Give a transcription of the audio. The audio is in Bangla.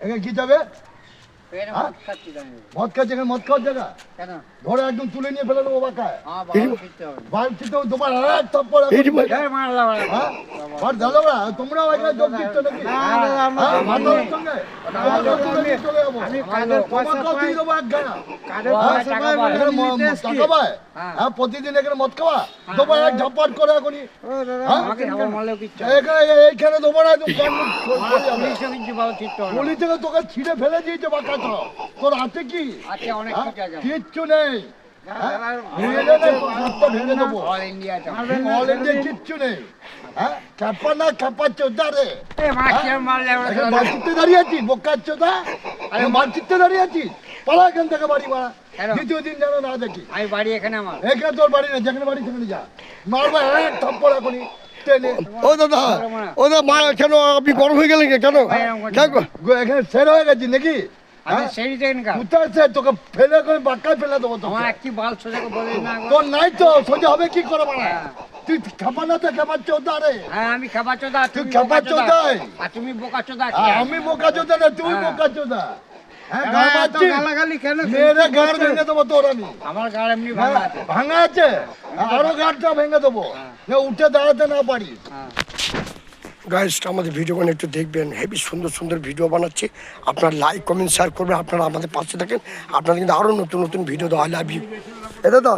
এখানে কি যাবে? হ্যাঁ? মদ খাচ্ছি এখানে মদ খাওয়ার জায়গা? কেন? ধরে একদম তুলে নিয়ে ফেলে দেবো বাকায়। আমার বাবা ফিরতে হবে। না। তোমার আর এক থাপ্পড় এখন এই যে ভাই, এই মারলা মারলা। আর দাদা ভাই, তোমরাও এখানে যোগ দিচ্ছ নাকি? প্রতিদিন এখানে মদ খাওয়া। তোমার এক ঝাপাট করে এখনই। হ্যাঁ? এইখানে না। গলি থেকে তোকে ছিঁড়ে ফেলে দিয়েছে বা বাঁকা তোর হাতে কি? হ্যাঁ? কিচ্ছু নেই? ভেঙে দেবে, অল ইন্ডিয়া কিচ্ছু নেই হ্যাঁ না রে দাঁড়িয়ে আছিস বোকার চোদা আরে দাঁড়িয়ে আছিস পালা এখান থেকে বাড়ি? দ্বিতীয় দিন যেন না দেখি আমি বাড়ি এখানে আমার এখানে তোর বাড়ি না যেখানে বাড়ি সেখানে যা মারবা এক থাপ্পড় এখনই ও দাদা ও দাদা মা কেন? আপনি গরম হয়ে গেলেন কেন? এখানে সের হয়ে গেছিস নাকি? আমি হ্যাঁ? সেই কোথায় তোকে ফেলে করে বাক্কায় ফেলে দেবো আমার তোকে একটি বাল সোজা বলে না তোর নাই তো সোজা হবে কি করে মারা হ্যাঁ। তুই খাপা না তো খাবার চোদা রে। হ্যাঁ আমি খাবার চোদা তুই চোদা। আর তুমি বোকা চোদা আমি বোকা চোদা না তুই হ্যাঁ। বোকা চোদা। হ্যাঁ ভেঙে দেবো তোর আমি। আমার এমনি ভাঙা হ্যাঁ, আছে? আরও গাড়টা ভেঙে দেবো। উঠে দাঁড়াতে না পারি হ্যাঁ। গাইস আমাদের ভিডিওগুলো একটু দেখবেন। হেভি সুন্দর সুন্দর ভিডিও বানাচ্ছি। আপনারা লাইক কমেন্ট শেয়ার করবেন। আপনারা আমাদের পাশে থাকেন। আপনারা কিন্তু আরও নতুন নতুন ভিডিও দেওয়া লাভ ইউ এ দাদা।